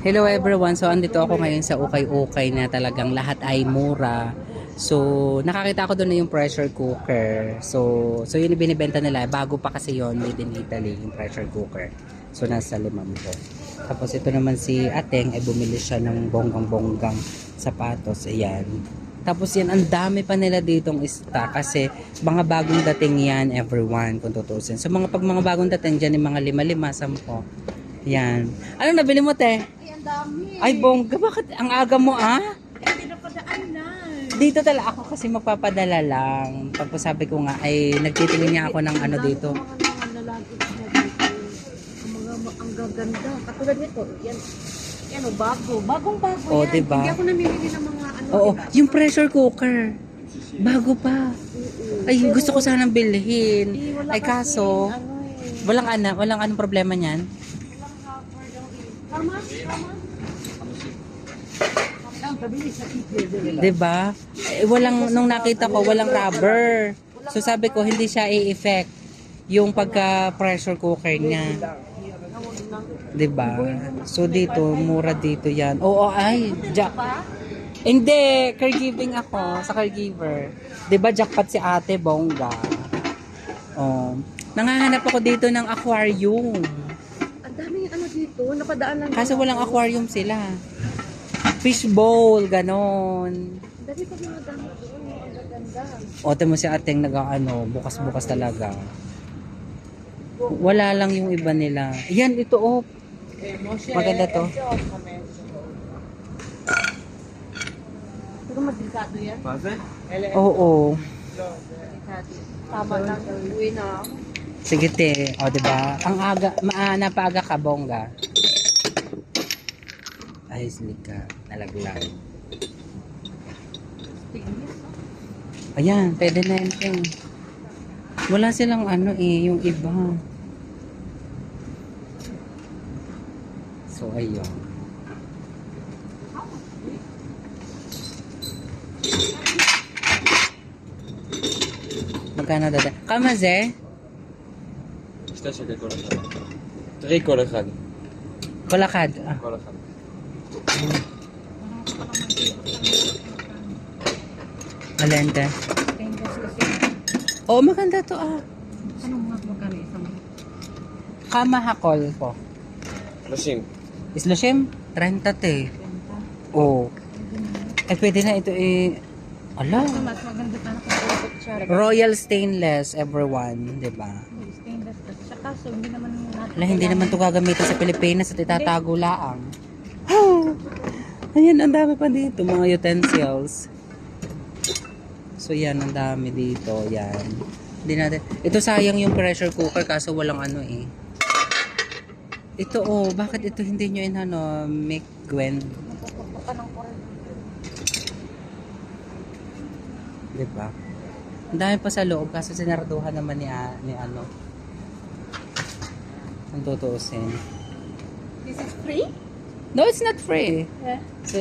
Hello everyone. So andito ako ngayon sa ukay-ukay na talagang lahat ay mura. So nakakita ko doon na yung pressure cooker. So so yun binibenta nila. Bago pa kasi yon made in Italy yung pressure cooker. So nasa limang po. Tapos ito naman si Ateng ay bumili siya ng bonggang-bonggang sapatos. Ayan. Tapos yan, ang dami pa nila ditong stock kasi mga bagong dating yan everyone kung tutusin. So mga pag mga bagong dating dyan yung mga lima-lima, sampo. Yan. Ano nabili mo, te? Ang dami. Ay, bongga, bakit ang aga mo, ah? Hindi na padaan na. Dito talaga ako kasi magpapadala lang. Pagka sabi ko nga, ay nagtitingin niya ako ng ano dito. Ang gaganda. Katulad nito, yan. Yan o, bago. Bagong bago Oh, yan. diba? Hindi ako namimili ng mga ano. Oo, diba? yung pressure cooker. Bago pa. Ay, Pero, gusto ko sanang bilhin. eh, Ay, kaso, Ano, eh. walang ana, walang anong problema niyan. Walang cover daw eh. Tama? Tama? Ang pabili sa kikil. 'Di ba? Eh, walang nung nakita ko walang rubber. So sabi ko hindi siya i-effect yung pagka pressure cooker niya. 'Di ba? So dito mura dito 'yan. Oo, ay, jack. Hindi, caregiving ako sa caregiver. 'Di ba jackpot si Ate Bongga? Oh. Nangahanap ako dito ng aquarium. Dito. Napadaan lang. Kaso walang aquarium sila. Fish bowl, ganon. Ang dami pa mga damit doon. Ang gaganda. Ote mo si ating nag ano, bukas-bukas talaga. Wala lang yung iba nila. Yan, ito oh. Maganda to. Pero madelikado yan. Oo. Delikado. Tama lang. Uwi na ako. Sige te. O, di ba? Ang aga, maa, napaaga ka, bongga. Ayos lika. Nalaglag. Ayan, pwede na yun. Pwede. Wala silang ano eh, yung iba. So, ayun. Magkano dada? Kamaze? Ista siya kay Kolakad. Kay Kolakad. Kolakad. Ah. Malanda. Oh, maganda to ah. Anong magkano isang? Kamahakol po. Lusim. Is Lusim? 30 te. 30? Oo. Eh, pwede na ito eh. Ala. Mas maganda pa na Royal stainless, everyone. Diba? Stainless. Saka, so hindi naman natin. Ala, hindi naman ito gagamitin sa Pilipinas at itatago laang. Ayan, ang dami pa dito, mga utensils. So, yan, ang dami dito. Yan. Hindi natin. Ito sayang yung pressure cooker kaso walang ano eh. Ito oh, bakit ito hindi nyo inano, make Gwen? Magpapaka ng corn. Di ba? Ang dami pa sa loob kaso sinarduhan naman ni, ah, ni ano. Ang tutuusin. This is free? No, it's not free. Yeah. So,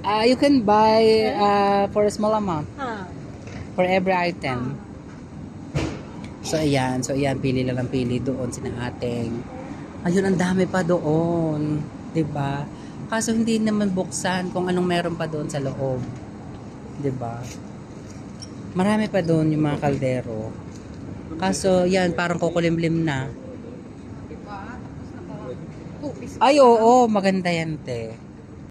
uh, you can buy uh, for a small amount Ha. for every item. So, ayan. So, ayan. Pili lang ng pili doon sina ating. Ayun, ang dami pa doon. 'Di ba? Kaso hindi naman buksan kung anong meron pa doon sa loob. 'Di ba? Marami pa doon yung mga kaldero. Kaso, yan, parang kukulimlim na. Ay, oo, maganda yan, te.